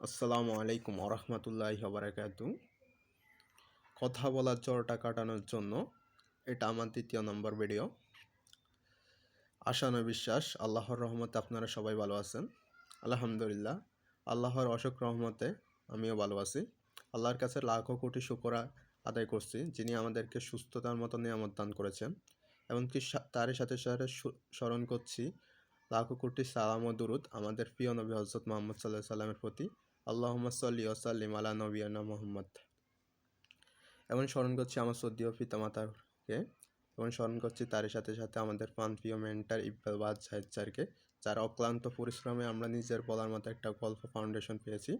আসসালামু আলাইকুম আরহামতুল্লাহি বারাকাতু কথা বলার জ্বরটা কাটানোর জন্য এটা আমার দ্বিতীয় নম্বর ভিডিও। আশানো বিশ্বাস, আল্লাহর রহমতে আপনারা সবাই ভালো আছেন। আলহামদুলিল্লাহ, আল্লাহর অশোক রহমতে আমিও ভালো আছি। আল্লাহর কাছে লাখো কোটি শুকরা আদায় করছি, যিনি আমাদেরকে সুস্থতার মতো নিয়ামত দান করেছেন। এমনকি তারই সাথে সাথে স্মরণ করছি, লাখো কোটি সালাম ও দুরুদ আমাদের প্রিয় নবী হজরত মোহাম্মদ সাল্লাহ সাল্লামের প্রতি। আল্লাহম্মদ সাল্লি ওসাল্লিম আলা নবিয়ানা মোহাম্মদ। এবং স্মরণ করছি আমার সদ্যীয় পিতামাতাকে। এবং স্মরণ করছি তারই সাথে সাথে আমাদের প্রাণপ্রিয় মেন্টার ইকবাল বাদ সাহেদ স্যারকে, যার অক্লান্ত পরিশ্রমে আমরা নিজের বলার মতো একটা গল্প ফাউন্ডেশন পেয়েছি।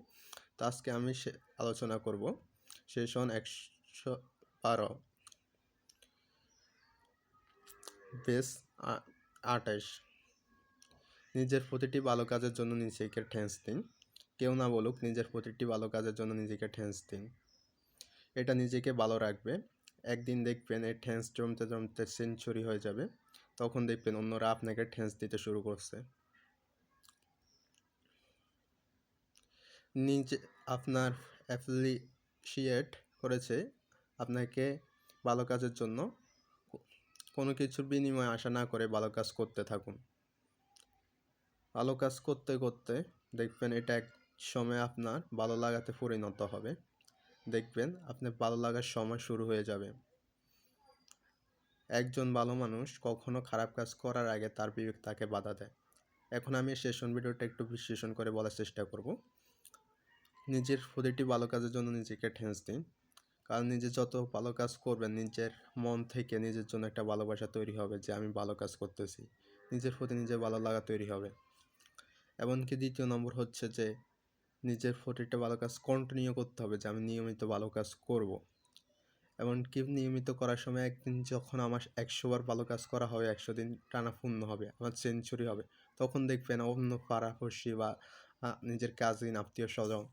তো আজকে আমি সে আলোচনা করব সেশন একশো বারো। বেশ আ- আটাইশ নিজের প্রতিটি ভালো কাজের জন্য নিজেকে ঠেঁস দিন। কেউ না বলুক, নিজের প্রতিটি ভালো কাজের জন্য নিজেকে ঠেন্স দিন। এটা নিজেকে ভালো রাখবে। একদিন দেখবেন এই ঠেন্স জমতে জমতে সেঞ্চুরি হয়ে যাবে। তখন দেখবেন অন্যরা আপনাকে ঠেন্স দিতে শুরু করছে। নিজে, আপনার অ্যাপ্রিসিয়েট করেছে আপনাকে ভালো কাজের জন্য। কোনো কিছুর বিনিময়ে আশা না করে ভালো কাজ করতে থাকুন। ভালো কাজ করতে করতে দেখবেন এটা এক সময় আপনার ভালো লাগাতে পরিণত হবে। দেখবেন আপনার ভালো লাগার সময় শুরু হয়ে যাবে। একজন ভালো মানুষ কখনো খারাপ কাজ করার আগে তার বিবেক তাকে বাধা দেয়। এখন আমি সেশন ভিডিওটা একটু বিশ্লেষণ করে বলার চেষ্টা করব। নিজের প্রতিটি ভালো কাজের জন্য নিজেকে ঠেঁস দিন। কারণ নিজে যত ভালো কাজ করবেন, নিজের মন থেকে নিজের জন্য একটা ভালোবাসা তৈরি হবে যে, আমি ভালো কাজ করতেছি। নিজের প্রতি নিজের ভালো লাগা তৈরি হবে। এমনকি দ্বিতীয় নম্বর হচ্ছে যে নিজের প্রতিটা ভালো কাজ কন্টিনিউ করতে হবে যে আমি নিয়মিত ভালো কাজ করব। এমনকি নিয়মিত করার সময় একদিন যখন আমার একশো বার ভালো কাজ করা হবে, একশো দিন টানা পূর্ণ হবে, আমার সেঞ্চুরি হবে, তখন দেখবেন অন্য পাড়াপড়শি বা নিজের কাজিন আত্মীয় স্বজন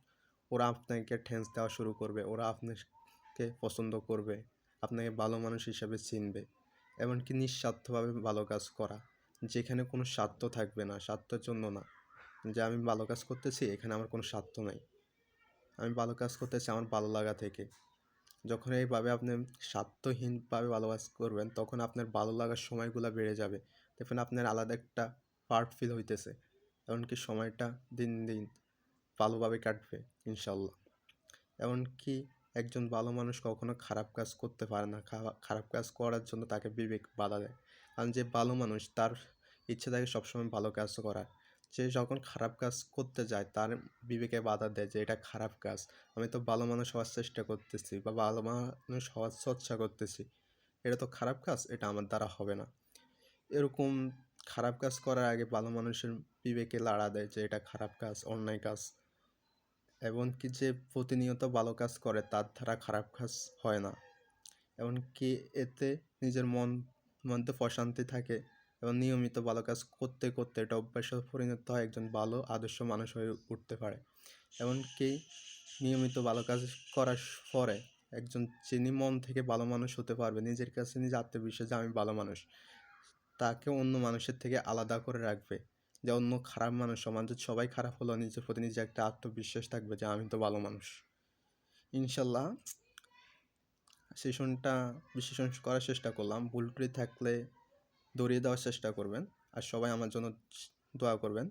ওরা আপনাকে ঠেন্স দেওয়া শুরু করবে, ওরা আপনাকে পছন্দ করবে, আপনাকে ভালো মানুষ হিসাবে চিনবে, এমনকি নিঃস্বার্থভাবে ভালো কাজ করা, যেখানে কোনো স্বার্থ থাকবে না, স্বার্থের জন্য না যে আমি ভালো কাজ করতেছি, এখানে আমার কোনো স্বার্থ নাই। আমি ভালো কাজ করতেছি, আমার ভালো লাগা থেকে। যখন এইভাবে আপনি স্বার্থহীনভাবে ভালো কাজ করবেন, তখন আপনার ভালো লাগার সময়গুলো বেড়ে যাবে। দেখবেন আপনার আলাদা একটা পার্ট ফিল হইতেছে। এমনকি সময়টা দিন দিন ভালোভাবে কাটবে ইনশাল্লাহ এমনকি একজন ভালো মানুষ কখনো খারাপ কাজ করতে পারে না। খারাপ কাজ করার জন্য তাকে বিবেক বাধা দেয়। কারণ যে ভালো মানুষ, তার ইচ্ছে থাকে সবসময় ভালো কাজ করার। সে যখন খারাপ কাজ করতে যায়, তার বিবেকে বাধা দেয় যে, এটা খারাপ কাজ। আমি তো ভালো মানুষ হওয়ার চেষ্টা করতেছি বা ভালো মানুষ হওয়ার চর্চা করতেছি। এটা তো খারাপ কাজ, এটা আমার দ্বারা হবে না। এরকম খারাপ কাজ করার আগে ভালো মানুষের বিবেকে লাড়া দেয় যে, এটা খারাপ কাজ, অন্যায় কাজ। এমনকি যে প্রতিনিয়ত ভালো কাজ করে, তার দ্বারা খারাপ কাজ হয় না। এমনকি এতে নিজের মন মধ্যে প্রশান্তি থাকে। এবং নিয়মিত ভালো কাজ করতে করতে এটা অভ্যাসে পরিণত হয় একজন ভালো, আদর্শ মানুষ হয়ে উঠতে পারে। এমনকি নিয়মিত ভালো কাজ করার পরে একজন যিনি মন থেকে ভালো মানুষ হতে পারবে, নিজের কাছে নিজে আত্মবিশ্বাস যে আমি ভালো মানুষ, তাকে অন্য মানুষের থেকে আলাদা করে রাখবে। যে অন্য খারাপ মানুষ সমাজে সবাই খারাপ হলো নিজের প্রতি নিজে একটা আত্মবিশ্বাস থাকবে যে আমি তো ভালো মানুষ। ইনশাল্লাহ সেশনটা বিশ্লেষণ করার চেষ্টা করলাম। ভুল থাকলে দৌড়িয়ে দেওয়ার চেষ্টা করবেন। আর সবাই আমার জন্য দোয়া করবেন।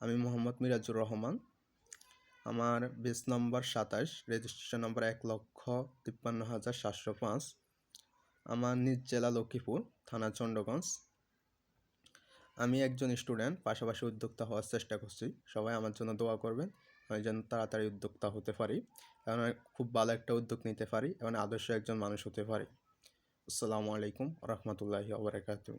আমি মোহাম্মদ মিরাজুর রহমান। আমার বেস নম্বর সাতাশ রেজিস্ট্রেশন নম্বর এক লক্ষ তিপ্পান্ন হাজার সাতশো পাঁচ। আমার নিজ জেলা লক্ষ্মীপুর, থানা চণ্ডগঞ্জ আমি একজন স্টুডেন্ট পাশাপাশি উদ্যোক্তা হওয়ার চেষ্টা করছি। সবাই আমার জন্য দোয়া করবেন। আমি যেন তাড়াতাড়ি উদ্যোক্তা হতে পারি। এবং খুব ভালো একটা উদ্যোগ নিতে পারি এবং আদর্শ একজন মানুষ হতে পারি। আসসালামু আলাইকুম রহমতুল্লাহি আবরাকাতু